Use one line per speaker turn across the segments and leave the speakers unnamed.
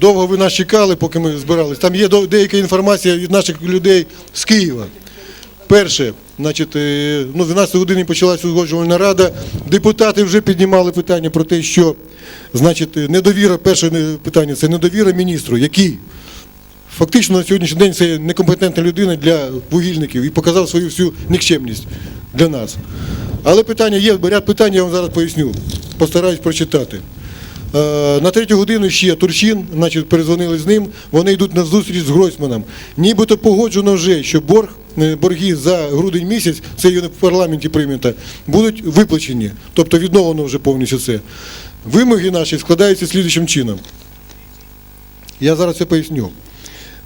довго ви нас чекали, поки ми збирались. Там є деяка інформація від наших людей з Києва. Перше, значить, е, ну, 12 годині почалася узгоджувальна рада. Депутати вже піднімали питання про те, що значить, е, недовіра, перше питання це недовіра міністру, який фактично на сьогоднішній день це некомпетентна людина для вугільників і показав свою всю нікчемність для нас. Але питання є, ряд питань я вам зараз поясню. Постараюсь прочитати. Е, На третю годину ще Турчин, значить, перезвонили з ним, вони йдуть на зустріч з Гройсманом. Нібито погоджено вже, що борг, е, борги за грудень місяць, це і в парламенті прийнято, будуть виплачені. Тобто відновлено вже повністю це. Вимоги наші складаються слідчим чином. Я зараз це поясню.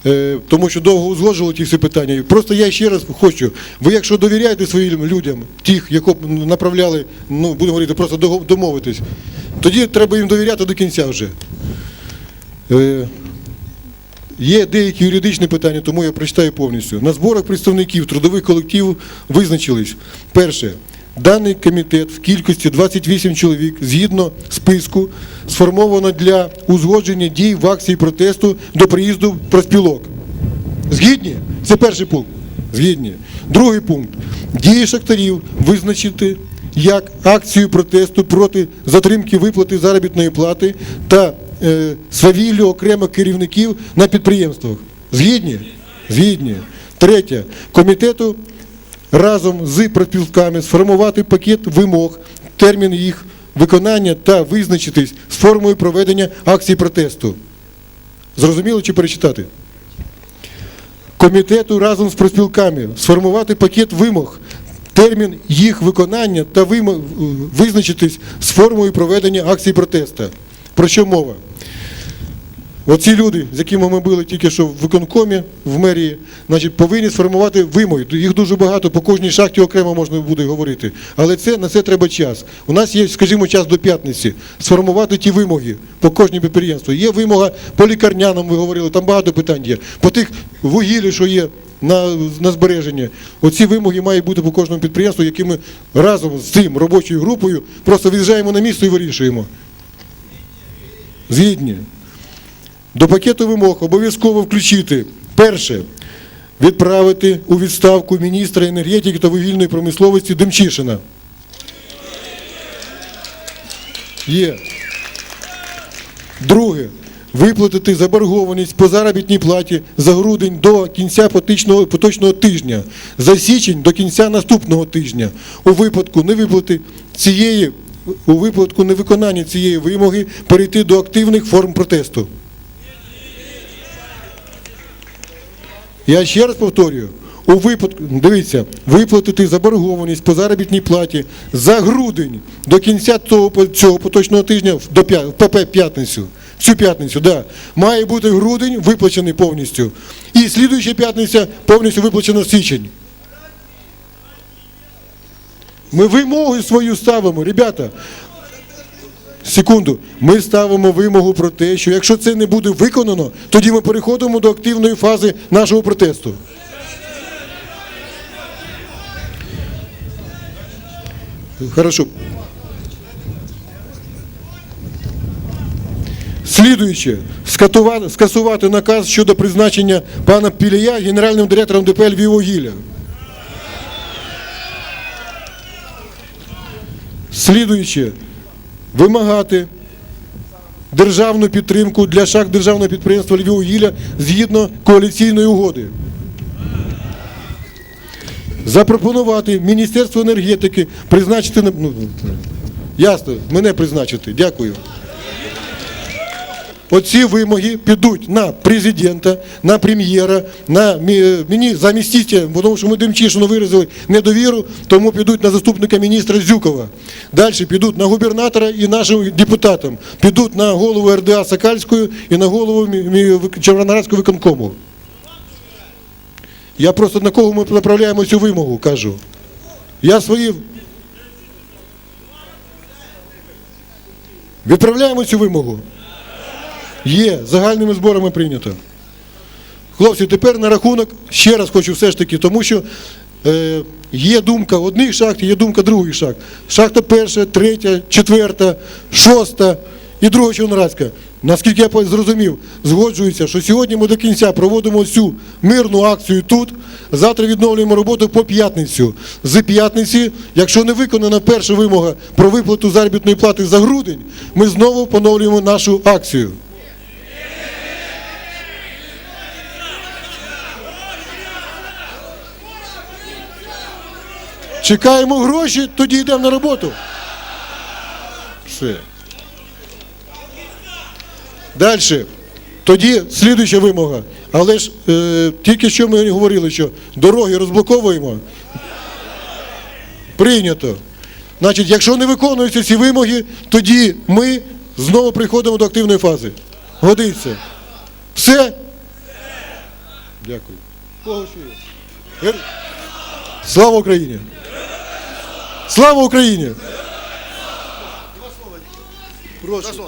Е, Тому що довго узгоджували ті всі питання. Просто я ще раз хочу. Ви, якщо довіряєте своїм людям, тих, яких направляли, ну будемо говорити, просто домовитись, тоді треба їм довіряти до кінця вже. Е, Є деякі юридичні питання, тому я прочитаю повністю. На зборах представників трудових колективів визначились. Перше, даний комітет в кількості 28 чоловік згідно списку сформовано для узгодження дій в акції протесту до приїзду проспілок. Згідні? Це перший пункт. Згідні. Другий пункт. Дії шахтарів визначити як акцію протесту проти затримки виплати заробітної плати та е, свавіллю окремих керівників на підприємствах. Згідні? Згідні. Третє. Комітету разом з профспілками сформувати пакет вимог, термін їх виконання та визначитись з формою проведення акції протесту. Зрозуміло чи перечитати? комітету разом з профспілками сформувати пакет вимог, термін їх виконання та визначитись з формою проведення акції протесту. Про що мова? Оці люди, з якими ми були тільки що в виконкомі, в мерії, значить, повинні сформувати вимоги. Їх дуже багато, по кожній шахті окремо можна буде говорити. Але це, на це треба час. У нас є, скажімо, час до п'ятниці. Сформувати ті вимоги по кожній підприємству. Є вимога по лікарнянам, ви говорили, там багато питань є. По тих вугіллі, що є на, на збереження. Оці вимоги мають бути по кожному підприємству, які ми разом з цим робочою групою просто в'їжджаємо на місто і вирішуємо. Згідні. До пакету вимог обов'язково включити перше відправити у відставку міністра енергетики та вугільної промисловості Демчишина. Є. Друге. Виплатити заборгованість по заробітній платі за грудень до кінця поточного, поточного тижня, за січень до кінця наступного тижня. У випадку невиплати цієї, у випадку невиконання цієї вимоги перейти до активних форм протесту. Я ще раз повторюю. У випадку, дивіться, виплатити заборгованість по заробітній платі за грудень до кінця цього, цього поточного тижня до ПП п'ятницю. Цю п'ятницю, да. Має бути грудень виплачений повністю. І слідуюча п'ятниця повністю виплачена січень. Ми вимогу свою ставимо, ребята. Секунду, ми ставимо вимогу про те, що якщо це не буде виконано, тоді ми переходимо до активної фази нашого протесту. Хорошо. Слідуюче, скасувати наказ щодо призначення пана Пілія генеральним директором ДП «Львіввугілля». Слідуюче, вимагати державну підтримку для шахт державного підприємства «Львіввугілля» згідно коаліційної угоди. Запропонувати Міністерству енергетики призначити ну, ясно, мене призначити. Дякую. Оці вимоги підуть на президента, на прем'єра, на мі- мені замістителя, тому що ми Демчишину виразили недовіру, тому підуть на заступника міністра Зюкова. Далі підуть на губернатора і нашим депутатам. Підуть на голову РДА Сакальською і на голову Червоноградського виконкому. Я просто на кого ми направляємо цю вимогу, кажу. Я свої. Відправляємо цю вимогу. Є, загальними зборами прийнято. Хлопці, тепер на рахунок, ще раз хочу все ж таки, тому що е, є думка одних шахт, є думка других шахт. Шахта перша, третя, четверта, шоста і друга Червоноградська, наскільки я зрозумів, згоджуються, що сьогодні ми до кінця проводимо цю мирну акцію тут. Завтра відновлюємо роботу по п'ятницю. З п'ятниці, якщо не виконана перша вимога про виплату заробітної плати за грудень, ми знову поновлюємо нашу акцію. Чекаємо гроші, тоді йдемо на роботу. Все. Далі. Тоді слідуюча вимога. Але ж е, тільки що ми говорили, що дороги розблоковуємо. Прийнято. Значить, якщо не виконуються ці вимоги, тоді ми знову приходимо до активної фази. Годиться. Все? Дякую. Слава Україні! Слава Україні! Прошу.